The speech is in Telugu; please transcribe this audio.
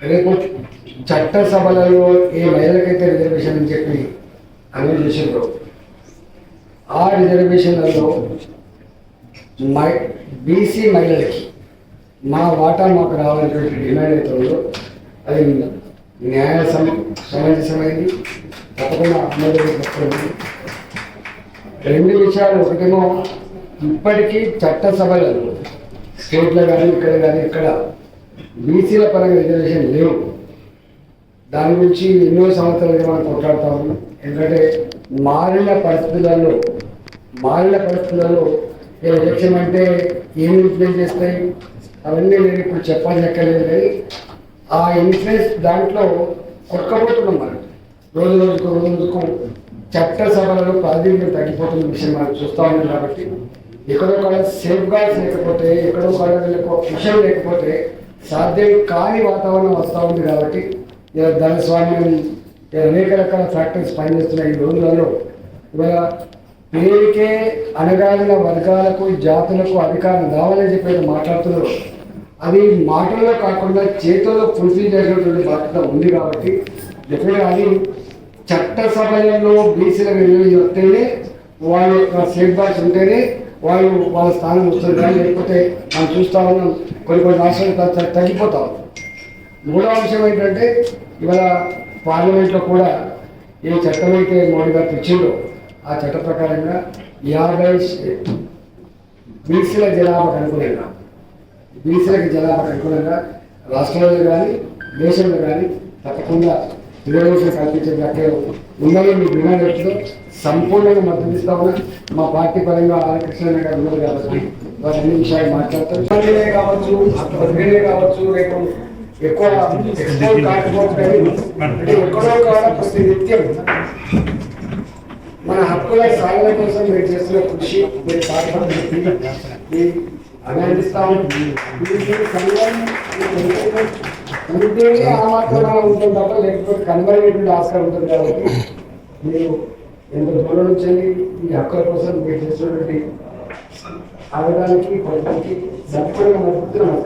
రేపు చట్టసభలలో ఏ మహిళలకైతే రిజర్వేషన్ అని చెప్పి అమలు చేసిండ్రో ఆ రిజర్వేషన్లలో మై బీసీ మహిళలకి మా వాటా మాకు రావాలనేటువంటి డిమాండ్ అయితే ఉందో అది న్యాయ సమ సమంజసమైంది తప్పకుండా అమలు చేస్తుంది రెండు విషయాలు ఒకటేమో ఇప్పటికీ చట్టసభలలో స్టేట్లో కానీ ఇక్కడ కానీ ఇక్కడ బీసీల పరంగా రిజర్వేషన్ లేవు. దాని గురించి ఎన్నో సంవత్సరాలుగా మనం కొట్లాడుతాము ఎందుకంటే మారిన పరిస్థితులలో మారిన పరిస్థితులలో ఎలక్షన్ అంటే ఏమి ఇన్ఫ్లుయెన్స్ చేస్తాయి? అవన్నీ నేను ఇప్పుడు చెప్పాలి ఎక్కలేదు కానీ ఆ ఇన్ఫ్లుయెన్స్ దాంట్లో కొట్టకపోతున్నాం మనం. రోజు రోజుకు రోజు రోజుకు చట్టసభలలో ప్రాతినిధ్యం తగ్గిపోతున్న విషయం మనం చూస్తా ఉన్నాం కాబట్టి ఎక్కడో కాడ సేఫ్ గార్డ్స్ లేకపోతే ఎక్కడో కాడ విషయం లేకపోతే సాధ్యం కాని వాతావరణం వస్తూ ఉంది కాబట్టి ఇలా ధనస్వామ్యం అనేక రకాల ఫ్యాక్టరీస్ పనిచేస్తున్నాయి. ఈ రోజులలో ఇవాళ పేరుకే అనగాలిన వర్గాలకు జాతులకు అధికారం కావాలని చెప్పి మాట్లాడుతున్నారు. అది మాటల్లో కాకుండా చేతుల్లో ఫుల్ఫిల్ చేసినటువంటి బాధ్యత ఉంది కాబట్టి డెఫినెట్గా అది చట్టసభలలో బీసీల రిజర్వేషన్ వస్తేనే యొక్క సేఫ్ గార్డ్స్ ఉంటేనే వాళ్ళు వాళ్ళ స్థానం వస్తుంది కానీ లేకపోతే మనం చూస్తా ఉన్నాం కొన్ని కొన్ని రాష్ట్రాలు తగ్గిపోతా ఉంది. మూడో అంశం ఏంటంటే ఇవాళ పార్లమెంట్లో కూడా ఏ చట్టం అయితే మోడీ గారు తెచ్చిండో ఆ చట్ట ప్రకారంగా యాభై బీసీల జనాభాకు అనుకూలంగా బీసీలకు జనాభాకు అనుకూలంగా రాష్ట్రంలో కానీ దేశంలో కానీ తప్పకుండా రిజర్వేషన్ కల్పించే ప్రక్రియ ఉందని మీ డిమాండ్ వచ్చిందో సంపూర్ణంగా మద్దతు ఇస్తామని మా పార్టీ పరంగా ఆలకృష్ణ గారు ఉన్నారు కాబట్టి వారు అన్ని విషయాలు మాట్లాడతారు. ఇబ్బందులే కావచ్చు ఒత్తిడిలే కావచ్చు రేపు ఎక్కువ ఎక్స్పోర్ట్ కాకపోవచ్చు కానీ అంటే ఎక్కడో కాడ ప్రతి నిత్యం మన హక్కుల సాధన కోసం మీరు చేస్తున్న కృషి మీరు పాల్పడుతుంది అభినందిస్తాము. ఉంటేనే ఉంటుంది తప్ప లేకపోతే కనుమరేటువంటి ఆస్కారం ఉంటుంది కాబట్టి మీరు ఎంత దూరం నుంచి వెళ్ళి ఈ హక్కుల కోసం మీరు చేసినటువంటి ఆగడానికి పద్ధతికి సంపూర్ణ మద్దతు